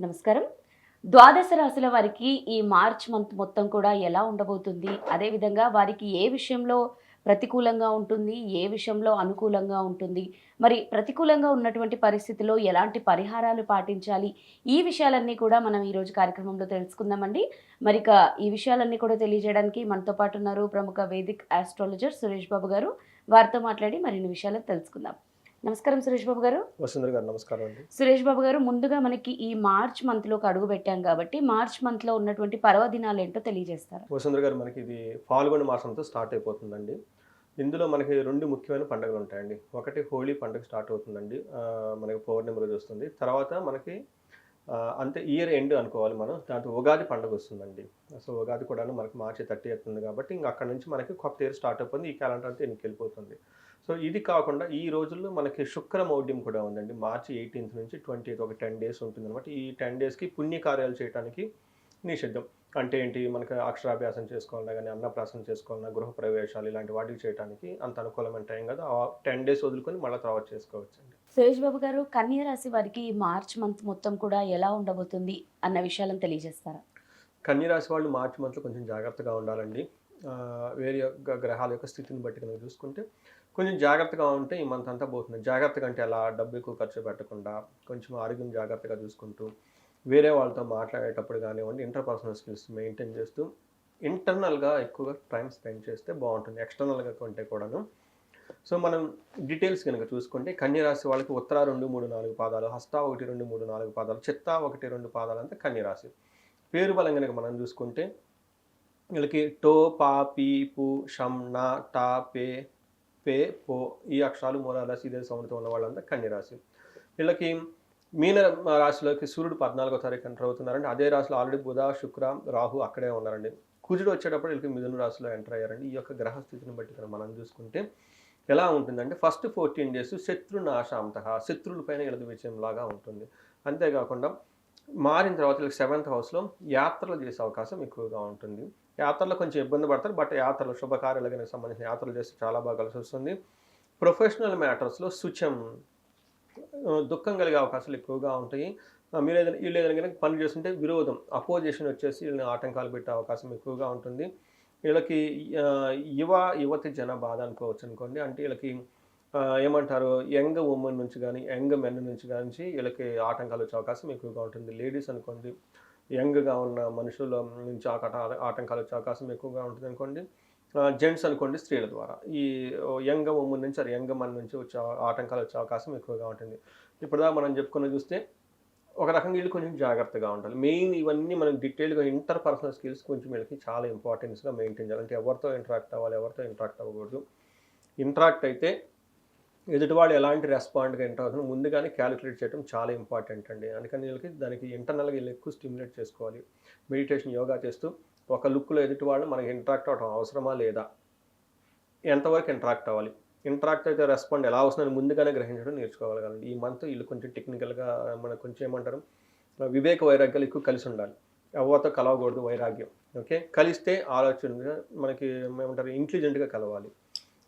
నమస్కారం. ద్వాదశ రాశుల వారికి ఈ మార్చ్ మంత్ మొత్తం కూడా ఎలా ఉండబోతుంది? అదేవిధంగా వారికి ఏ విషయంలో ప్రతికూలంగా ఉంటుంది? ఏ విషయంలో అనుకూలంగా ఉంటుంది? మరి ప్రతికూలంగా ఉన్నటువంటి పరిస్థితిలో ఎలాంటి పరిహారాలు పాటించాలి? ఈ విషయాలన్నీ కూడా మనం ఈరోజు కార్యక్రమంలో తెలుసుకుందామండి. మరి ఇక ఈ విషయాలన్నీ కూడా తెలియజేయడానికి మనతో పాటు ఉన్నారు ప్రముఖ వేదిక్ ఆస్ట్రాలజర్ సురేష్ బాబు గారు. వారితో మాట్లాడి మరిన్ని విషయాలు తెలుసుకుందాం. నమస్కారం సురేష్ బాబు గారు. వసుంధర గారు నమస్కారం అండి. సురేష్ బాబు గారు ముందుగా మనకి ఈ మార్చ్ మంత్లోకి అడుగు పెట్టాం కాబట్టి మార్చ్ మంత్లో ఉన్నటువంటి పర్వదినాలు ఏంటో తెలియజేస్తారు? వసుంధర గారు మనకి ఇది ఫాల్గొన మాసంతో స్టార్ట్ అయిపోతుందండి. ఇందులో మనకి రెండు ముఖ్యమైన పండుగలు ఉంటాయండి. ఒకటి హోలీ పండుగ స్టార్ట్ అవుతుందండి. మనకి పౌర్ణమి రోజు వస్తుంది. తర్వాత మనకి అంతే ఇయర్ ఎండ్ అనుకోవాలి మనం. దాంతో ఉగాది పండుగ వస్తుందండి. సో ఉగాది కూడా మనకి మార్చి థర్టీ అవుతుంది కాబట్టి ఇంకా అక్కడ నుంచి మనకి కొత్త ఇయర్ స్టార్ట్ అయిపోతుంది ఈ క్యాలెండర్ అంతా ఎన్నికి వెళ్ళిపోతుంది. సో ఇది కాకుండా ఈ రోజుల్లో మనకి శుక్ర మౌఢ్యం కూడా ఉందండి. మార్చి ఎయిటీన్త్ నుంచి ట్వంటీ ఒక టెన్ డేస్ ఉంటుంది అనమాట ఈ టెన్ డేస్కి పుణ్యకార్యాలు చేయడానికి నిషిద్ధం. అంటే ఏంటి? మనకి అక్షరాభ్యాసం చేసుకోవాలన్నా కానీ అన్నప్రాసన చేసుకోవాలన్నా గృహప్రవేశాలు ఇలాంటి వాటికి చేయడానికి అంత అనుకూలమైన టైం కదా. ఆ టెన్ డేస్ వదులుకొని మళ్ళీ తర్వాత చేసుకోవచ్చండి. సురేష్ బాబు గారు కన్య రాశి వారికి మార్చ్ మంత్ మొత్తం కూడా ఎలా ఉండబోతుంది అన్న విషయాలను తెలియజేస్తారా? కన్యరాశి వాళ్ళు మార్చి మంత్లో కొంచెం జాగ్రత్తగా ఉండాలండి. వేరే గ్రహాల యొక్క స్థితిని బట్టి కనుక చూసుకుంటే కొంచెం జాగ్రత్తగా ఉంటే ఈ మంత్ అంతా పోతుంది. జాగ్రత్తగా అంటే అలా డబ్బు ఎక్కువ ఖర్చు పెట్టకుండా కొంచెం ఆరోగ్యం జాగ్రత్తగా చూసుకుంటూ వేరే వాళ్ళతో మాట్లాడేటప్పుడు కానివ్వండి ఇంటర్పర్సనల్ స్కిల్స్ మెయింటైన్ చేస్తూ ఇంటర్నల్గా ఎక్కువగా టైం స్పెండ్ చేస్తే బాగుంటుంది. ఎక్స్టర్నల్గా కొంటే కూడాను. సో మనం డీటెయిల్స్ కనుక చూసుకుంటే కన్యరాశి వాళ్ళకి ఉత్తర రెండు మూడు నాలుగు పాదాలు హస్త ఒకటి రెండు మూడు నాలుగు పాదాలు చిత్త ఒకటి రెండు పాదాలు అంతా కన్యరాశి. పేరు బలం కనుక మనం చూసుకుంటే వీళ్ళకి టో పా పీ పు షమ్ నా టా పే పే పో ఈ అక్షరాలు మూలారాశి ఇదే సౌండ్తో ఉన్న వాళ్ళంతా కన్యరాశి. వీళ్ళకి మీన రాశిలోకి సూర్యుడు పద్నాలుగో తారీఖు ఎంటర్ అవుతున్నారండి. అదే రాశిలో ఆల్రెడీ బుధ శుక్ర రాహు అక్కడే ఉన్నారండి. కుజుడు వచ్చేటప్పుడు వీళ్ళకి మిథున రాశిలో ఎంటర్ అయ్యారండి. ఈ యొక్క గ్రహ స్థితిని బట్టి కనుక మనం చూసుకుంటే ఎలా ఉంటుందంటే ఫస్ట్ ఫోర్టీన్ డేస్ శత్రునాశాంత శత్రువుల పైన వీళ్ళకి విజయంలాగా ఉంటుంది. అంతేకాకుండా మారిన తర్వాత వీళ్ళకి సెవెంత్ హౌస్లో యాత్రలు చేసే అవకాశం ఎక్కువగా ఉంటుంది. యాత్రలో కొంచెం ఇబ్బంది పడతారు. బట్ యాత్రలు శుభకార్యాలకు సంబంధించిన యాత్రలు చేస్తే చాలా బాగా కలిసి వస్తుంది. ప్రొఫెషనల్ మ్యాటర్స్లో శుచం దుఃఖం కలిగే అవకాశాలు ఎక్కువగా ఉంటాయి. మీరు ఏదైనా వీళ్ళు ఏదైనా కనుక పని చేస్తుంటే విరోధం అపోజిషన్ వచ్చేసి వీళ్ళని ఆటంకాలు పెట్టే అవకాశం ఎక్కువగా ఉంటుంది. వీళ్ళకి యువ యువతి జన బాధ అనుకోవచ్చు అనుకోండి. అంటే వీళ్ళకి ఏమంటారు యంగ్ ఉమెన్ నుంచి కానీ యంగ్ మెన్ నుంచి కానీ వీళ్ళకి ఆటంకాలు వచ్చే అవకాశం ఎక్కువగా ఉంటుంది. లేడీస్ అనుకోండి యంగ్గా ఉన్న మనుషుల నుంచి ఆకట ఆటంకాలు వచ్చే అవకాశం ఎక్కువగా ఉంటుంది అనుకోండి. జెంట్స్ అనుకోండి స్త్రీల ద్వారా. ఈ యంగ్ ఉమెన్ నుంచి అది యంగ్ మన నుంచి వచ్చే ఆటంకాలు వచ్చే అవకాశం ఎక్కువగా ఉంటుంది. ఇప్పుడు మనం చెప్పుకుని చూస్తే ఒక రకంగా వీళ్ళు కొంచెం జాగ్రత్తగా ఉండాలి. మెయిన్ ఇవన్నీ మనం డీటెయిల్గా ఇంటర్ పర్సనల్ స్కిల్స్ కొంచెం వీళ్ళకి చాలా ఇంపార్టెన్స్గా మెయింటైన్ చేయాలి. అంటే ఎవరితో ఇంటరాక్ట్ అవ్వాలి ఎవరితో ఇంటరాక్ట్ అవ్వకూడదు. ఇంటరాక్ట్ అయితే ఎదుటి వాళ్ళు ఎలాంటి రెస్పాండ్గా ఎంటర్ ముందుగానే క్యాలిక్యులేట్ చేయడం చాలా ఇంపార్టెంట్ అండి. అందుకని వీళ్ళకి దానికి ఇంటర్నల్గా వీళ్ళు ఎక్కువ స్టిమ్యులేట్ చేసుకోవాలి. మెడిటేషన్ యోగా చేస్తూ ఒక లుక్లో ఎదుటి వాళ్ళు మనకి ఇంటరాక్ట్ అవ్వడం అవసరమా లేదా? ఎంతవరకు ఇంటరాక్ట్ అవ్వాలి? ఇంటరాక్ట్ అయితే రెస్పాండ్ ఎలా వస్తుందని ముందుగానే గ్రహించడం నేర్చుకోగలగాలండి. ఈ మంత్ వీళ్ళు కొంచెం టెక్నికల్గా మనకు కొంచెం ఏమంటారు? వివేక వైరాగ్యాలు ఎక్కువ కలిసి ఉండాలి. ఎవరితో కలవకూడదు వైరాగ్యం. ఓకే? కలిస్తే ఆలోచన మనకి ఏమంటారు? ఇంటెలిజెంట్గా కలవాలి.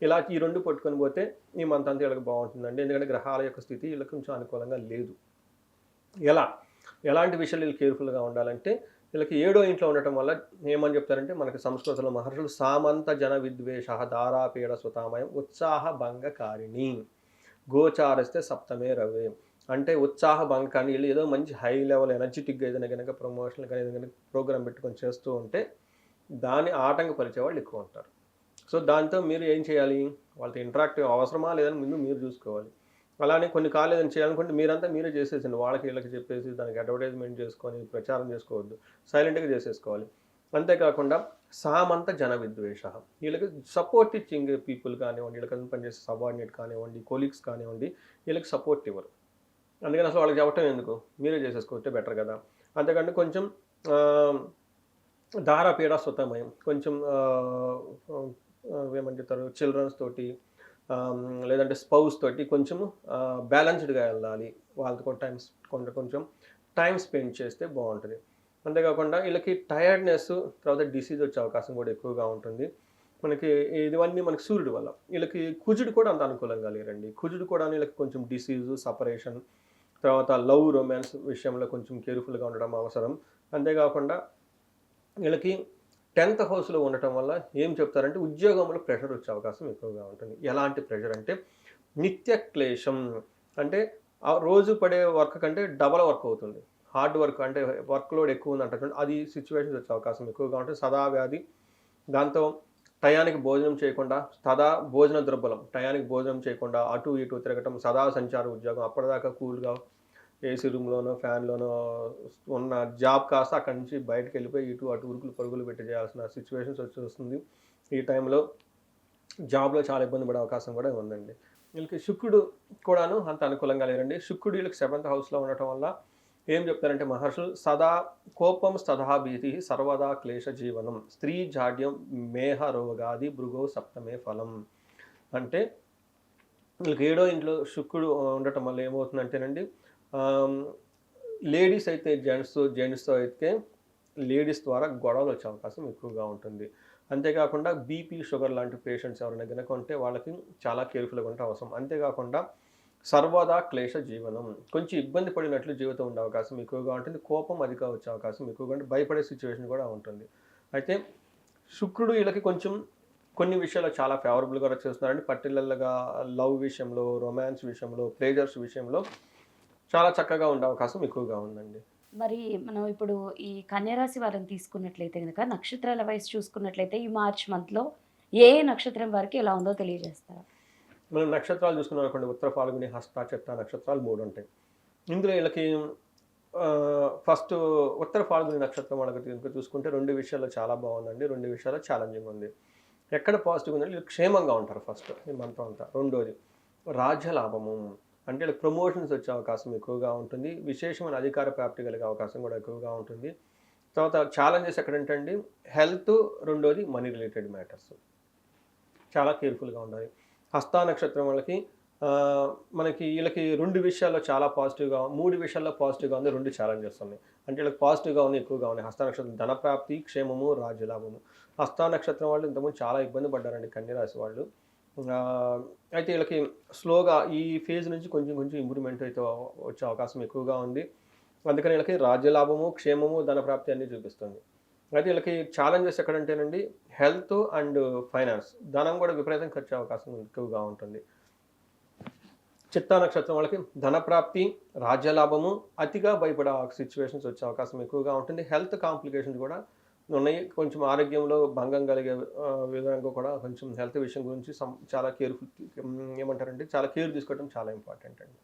ఇలా ఈ రెండు పట్టుకొని పోతే ఈ మంత్ అంతా వీళ్ళకి బాగుంటుందండి. ఎందుకంటే గ్రహాల యొక్క స్థితి వీళ్ళకి కొంచెం అనుకూలంగా లేదు. ఎలా? ఎలాంటి విషయాలు వీళ్ళు కేర్ఫుల్గా ఉండాలంటే వీళ్ళకి ఏడో ఇంట్లో ఉండటం వల్ల ఏమని చెప్తారంటే మనకి సంస్కృతంలో మహర్షులు సామంత జన విద్వేష దారాపీడ సుతామయం ఉత్సాహ భంగకారిణి గోచారిస్తే సప్తమే రవే. అంటే ఉత్సాహ భంగ కానీ వీళ్ళు ఏదో మంచి హై లెవెల్ ఎనర్జెటిక్గా ఏదైనా కనుక ప్రమోషన్ కానీ ఏదైనా ప్రోగ్రామ్ పెట్టుకొని చేస్తూ ఉంటే దాన్ని ఆటంకపరిచే వాళ్ళు ఎక్కువ ఉంటారు. సో దాంతో మీరు ఏం చేయాలి? వాళ్ళతో ఇంటరాక్టివ్ అవసరమా లేదని ముందు మీరు చూసుకోవాలి. అలానే కొన్ని కాలు ఏదైనా చేయాలనుకుంటే మీరంతా మీరే చేసేసండి వాళ్ళకి వీళ్ళకి చెప్పేసి దానికి అడ్వర్టైజ్మెంట్ చేసుకొని ప్రచారం చేసుకోవద్దు. సైలెంట్గా చేసేసుకోవాలి. అంతేకాకుండా సామంత జన విద్వేష వీళ్ళకి సపోర్ట్ ఇచ్చింగ్ పీపుల్ కానివ్వండి వీళ్ళకి పనిచేసే సబార్డినేట్ కానివ్వండి కొలీగ్స్ కానివ్వండి వీళ్ళకి సపోర్ట్ ఇవ్వరు. అందుకని అసలు వాళ్ళకి చెప్పటం ఎందుకు? మీరే చేసేసుకుంటే బెటర్ కదా. అంతేకాకుండా కొంచెం ఆ, దారాపీడ సుతమయం కొంచెం ఏమంటారు చిల్డ్రన్స్ తోటి లేదంటే స్పౌస్ తోటి కొంచెం బ్యాలెన్స్డ్గా వెళ్ళాలి. వాళ్ళతో టైం కొంత కొంచెం టైం స్పెండ్ చేస్తే బాగుంటుంది. అంతేకాకుండా వీళ్ళకి టైర్డ్నెస్ తర్వాత డిసీజ్ వచ్చే అవకాశం కూడా ఎక్కువగా ఉంటుంది. మనకి ఇవన్నీ మనకి సూర్యుడు వల్ల. వీళ్ళకి కుజుడు కూడా అంత అనుకూలంగా లేరండి. కుజుడు కూడా వీళ్ళకి కొంచెం డిసీజు సపరేషన్ తర్వాత లవ్ రొమాన్స్ విషయంలో కొంచెం కేర్ఫుల్గా ఉండడం అవసరం. అంతేకాకుండా వీళ్ళకి టెన్త్ హౌస్లో ఉండటం వల్ల ఏం చెప్తారంటే ఉద్యోగంలో ప్రెషర్ వచ్చే అవకాశం ఎక్కువగా ఉంటుంది. ఎలాంటి ప్రెషర్ అంటే నిత్య క్లేశం. అంటే ఆ రోజు పడే వర్క్ కంటే డబల్ వర్క్ అవుతుంది. హార్డ్ వర్క్ అంటే వర్క్ లోడ్ ఎక్కువ ఉంది అంటారు అది సిచ్యువేషన్స్ వచ్చే అవకాశం ఎక్కువగా ఉంటుంది. సదా వ్యాధి. దాంతో టయానికి భోజనం చేయకుండా సదా భోజన దుర్బలం. టయానికి భోజనం చేయకుండా అటు ఇటు తిరగటం సదా సంచార ఉద్యోగం అప్పటిదాకా కూల్గా ఏసీ రూమ్లోనో ఫ్యాన్లోనో ఉన్న జాబ్ కాస్త అక్కడి నుంచి బయటకు వెళ్ళిపోయి ఇటు అటు ఉరుకులు పరుగులు పెట్టి చేయాల్సిన సిచ్యువేషన్స్ వచ్చి వస్తుంది. ఈ టైంలో జాబ్లో చాలా ఇబ్బంది పడే అవకాశం కూడా ఉందండి. వీళ్ళకి శుక్రుడు కూడాను అంత అనుకూలంగా లేరండి. శుక్రుడు వీళ్ళకి సెవెంత్ హౌస్లో ఉండటం వల్ల ఏం చెప్తారంటే మహర్షులు సదా కోపం సదా భీతి సర్వదా క్లేశ జీవనం స్త్రీ జాడ్యం మేహ రోగాది భృగో సప్తమే ఫలం. అంటే వీళ్ళకి ఏడో ఇంట్లో శుక్రుడు ఉండటం వల్ల ఏమవుతుందంటేనండి లేడీస్ అయితే జెంట్స్ జెంట్స్తో అయితే లేడీస్ ద్వారా గొడవలు వచ్చే అవకాశం ఎక్కువగా ఉంటుంది. అంతేకాకుండా బీపీ షుగర్ లాంటి పేషెంట్స్ ఎవరైనా కనుక ఉంటే వాళ్ళకి చాలా కేర్ఫుల్గా ఉంటే అవసరం. అంతేకాకుండా సర్వదా క్లేశ జీవనం. కొంచెం ఇబ్బంది పడినట్లు జీవితం ఉండే అవకాశం ఎక్కువగా ఉంటుంది. కోపం అధిక వచ్చే అవకాశం ఎక్కువగా ఉంటుంది భయపడే సిచ్యువేషన్ కూడా ఉంటుంది. అయితే శుక్రుడు వీళ్ళకి కొంచెం కొన్ని విషయాల్లో చాలా ఫేవరబుల్గా చేస్తున్నారండి. పర్టికులర్గా లవ్ విషయంలో రొమాన్స్ విషయంలో ప్లేజర్స్ విషయంలో చాలా చక్కగా ఉండే అవకాశం ఎక్కువగా ఉందండి. మరి మనం ఇప్పుడు ఈ కన్యరాశి వారిని తీసుకున్నట్లయితే కనుక నక్షత్రాల వయసు చూసుకున్నట్లయితే ఈ మార్చ్ మంత్లో ఏ నక్షత్రం వారికి ఎలా ఉందో తెలియజేస్తారా? మనం నక్షత్రాలు చూసుకున్నాం అనుకోండి ఉత్తర ఫాల్గుని హస్త చిత్త నక్షత్రాలు మూడు ఉంటాయి. ఇందులో వీళ్ళకి ఫస్ట్ ఉత్తర ఫాల్గుని నక్షత్రం వాళ్ళకి చూసుకుంటే రెండు విషయాల్లో చాలా బాగుందండి రెండు విషయాల్లో ఛాలెంజింగ్ ఉంది. ఎక్కడ పాజిటివ్ ఉందంటే వీళ్ళు క్షేమంగా ఉంటారు ఫస్ట్ ఈ మంత్రం అంతా. రెండోది రాజ్య లాభము అంటే వీళ్ళకి ప్రమోషన్స్ వచ్చే అవకాశం ఎక్కువగా ఉంటుంది. విశేషమైన అధికార ప్రాప్తి కలిగే అవకాశం కూడా ఎక్కువగా ఉంటుంది. తర్వాత ఛాలెంజెస్ ఎక్కడంటే అండి హెల్త్ రెండోది మనీ రిలేటెడ్ మ్యాటర్స్ చాలా కేర్ఫుల్గా ఉండాలి. హస్తా నక్షత్రం వాళ్ళకి మనకి వీళ్ళకి రెండు విషయాల్లో చాలా పాజిటివ్గా మూడు విషయాల్లో పాజిటివ్గా ఉంది రెండు ఛాలెంజెస్ ఉన్నాయి. అంటే వీళ్ళకి పాజిటివ్గా ఉన్నాయి ఎక్కువగా ఉన్నాయి. హస్త నక్షత్రం ధనప్రాప్తి క్షేమము రాజ్యలాభము హస్తా నక్షత్రం వాళ్ళు ఇంతకుముందు చాలా ఇబ్బంది పడ్డారండి కన్యరాశి వాళ్ళు. అయితే వీళ్ళకి స్లోగా ఈ ఫేజ్ నుంచి కొంచెం కొంచెం ఇంప్రూవ్మెంట్ అయితే వచ్చే అవకాశం ఎక్కువగా ఉంది. అందుకని వీళ్ళకి రాజ్యలాభము క్షేమము ధనప్రాప్తి అన్నీ చూపిస్తుంది. అయితే వీళ్ళకి ఛాలెంజెస్ ఎక్కడంటేనండి హెల్త్ అండ్ ఫైనాన్స్ ధనం కూడా విపరీతం ఖర్చు అవకాశం ఎక్కువగా ఉంటుంది. చిత్తా నక్షత్రం వాళ్ళకి ధనప్రాప్తి రాజ్యలాభము అతిగా భయపడే సిచ్యువేషన్స్ వచ్చే అవకాశం ఎక్కువగా ఉంటుంది. హెల్త్ కాంప్లికేషన్స్ కూడా ఉన్నాయి. కొంచెం ఆరోగ్యంలో భంగం కలిగే విధంగా కూడా కొంచెం హెల్త్ విషయం గురించి చాలా కేర్ఫుల్ ఏమంటారంటే చాలా కేర్ తీసుకోవడం చాలా ఇంపార్టెంట్ అండి.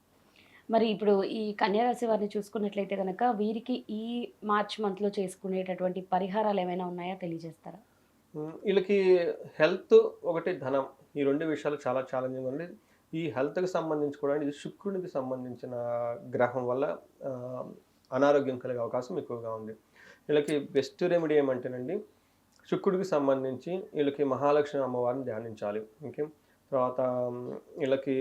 మరి ఇప్పుడు ఈ కన్యరాశి వారిని చూసుకున్నట్లయితే కనుక వీరికి ఈ మార్చ్ మంత్లో చేసుకునేటటువంటి పరిహారాలు ఏమైనా ఉన్నాయా తెలియజేస్తారా? వీళ్ళకి హెల్త్ ఒకటి ధనం ఈ రెండు విషయాలు చాలా ఛాలెంజింగ్ ఉంది ఈ హెల్త్కి సంబంధించి కూడా ఇది శుక్రునికి సంబంధించిన గ్రహం వల్ల అనారోగ్యం కలిగే అవకాశం ఎక్కువగా ఉంది. వీళ్ళకి బెస్ట్ రెమెడీ ఏమంటేనండి శుక్రుడికి సంబంధించి వీళ్ళకి మహాలక్ష్మి అమ్మవారిని ధ్యానించాలి. ఓకే? తర్వాత వీళ్ళకి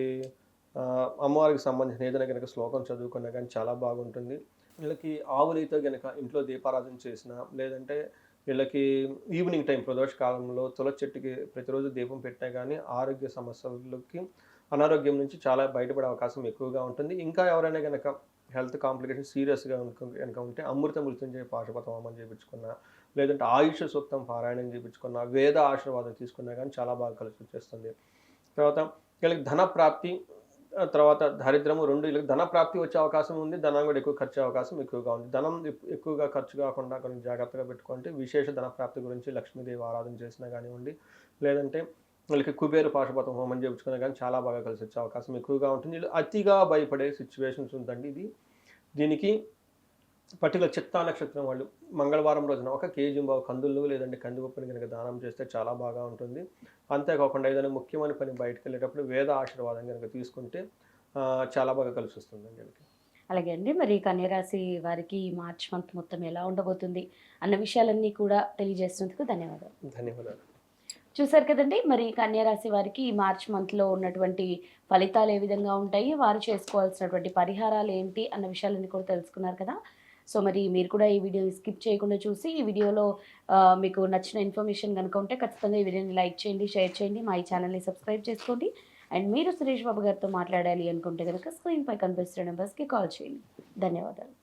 అమ్మవారికి సంబంధించిన ఏదైనా కనుక శ్లోకం చదువుకున్నా కానీ చాలా బాగుంటుంది. వీళ్ళకి ఆవులైతే కనుక ఇంట్లో దీపారాధన చేసిన లేదంటే వీళ్ళకి ఈవినింగ్ టైం ప్రదోష కాలంలో తులసి చెట్టుకి ప్రతిరోజు దీపం పెట్టినా కానీ ఆరోగ్య సమస్యలకి అనారోగ్యం నుంచి చాలా బయటపడే అవకాశం ఎక్కువగా ఉంటుంది. ఇంకా ఎవరైనా కనుక హెల్త్ కాంప్లికేషన్ సీరియస్గా కనుక ఉంటే అమృత మృత్యుంజయ పాశుపతం అమ్మని చేయించుకున్నా లేదంటే ఆయుష్ సూక్తం పారాయణం చేయించుకున్నా వేద ఆశీర్వాదం తీసుకున్నా కానీ చాలా బాగా కలిసి వచ్చేస్తుంది. తర్వాత వీళ్ళకి ధన ప్రాప్తి తర్వాత దరిద్రము రెండు వీళ్ళకి ధన ప్రాప్తి వచ్చే అవకాశం ఉంది ధనం కూడా ఎక్కువ ఖర్చు అవకాశం ఎక్కువగా ఉంది. ధనం ఎక్కువగా ఖర్చు కాకుండా కొంచెం జాగ్రత్తగా పెట్టుకుంటే విశేష ధన ప్రాప్తి గురించి లక్ష్మీదేవి ఆరాధన చేసినా కానివ్వండి లేదంటే వీళ్ళకి కుబేరు పాశుపతం హోమం చేయించుకున్నా కానీ చాలా బాగా కలిసి వచ్చే అవకాశం ఎక్కువగా ఉంటుంది. వీళ్ళు అతిగా భయపడే సిచ్యువేషన్స్ ఉందండి ఇది. దీనికి పర్టికులర్ చిత్తా నక్షత్రం వాళ్ళు మంగళవారం రోజున ఒక కేజీ బావు కందులు లేదంటే కందిపప్పుని కనుక దానం చేస్తే చాలా బాగా ఉంటుంది. అంతేకాకుండా ఏదైనా ముఖ్యమైన పని బయటకు వెళ్ళేటప్పుడు వేద ఆశీర్వాదం కనుక తీసుకుంటే చాలా బాగా కలిసి వస్తుందండి వీళ్ళకి. అలాగే అండి మరి కన్యరాశి వారికి మార్చ్ మంత్ మొత్తం ఎలా ఉండబోతుంది అన్న విషయాలన్నీ కూడా తెలియజేసినందుకు ధన్యవాదాలు. ధన్యవాదాలు. చూసారు కదండి? మరి కన్యరాశి వారికి ఈ మార్చ్ మంత్లో ఉన్నటువంటి ఫలితాలు ఏ విధంగా ఉంటాయి? వారు చేసుకోవాల్సినటువంటి పరిహారాలు ఏంటి? అన్న విషయాలన్నీ కూడా తెలుసుకున్నారు కదా. సో మరి మీరు కూడా ఈ వీడియోని స్కిప్ చేయకుండా చూసి ఈ వీడియోలో మీకు నచ్చిన ఇన్ఫర్మేషన్ కనుక ఉంటే ఖచ్చితంగా ఈ వీడియోని లైక్ చేయండి షేర్ చేయండి మా ఈ ఛానల్ని సబ్స్క్రైబ్ చేసుకోండి. అండ్ మీరు సురేష్ బాబు గారితో మాట్లాడాలి అనుకుంటే కనుక స్క్రీన్పై కనిపిస్తున్న నెంబర్స్కి కాల్ చేయండి. ధన్యవాదాలు.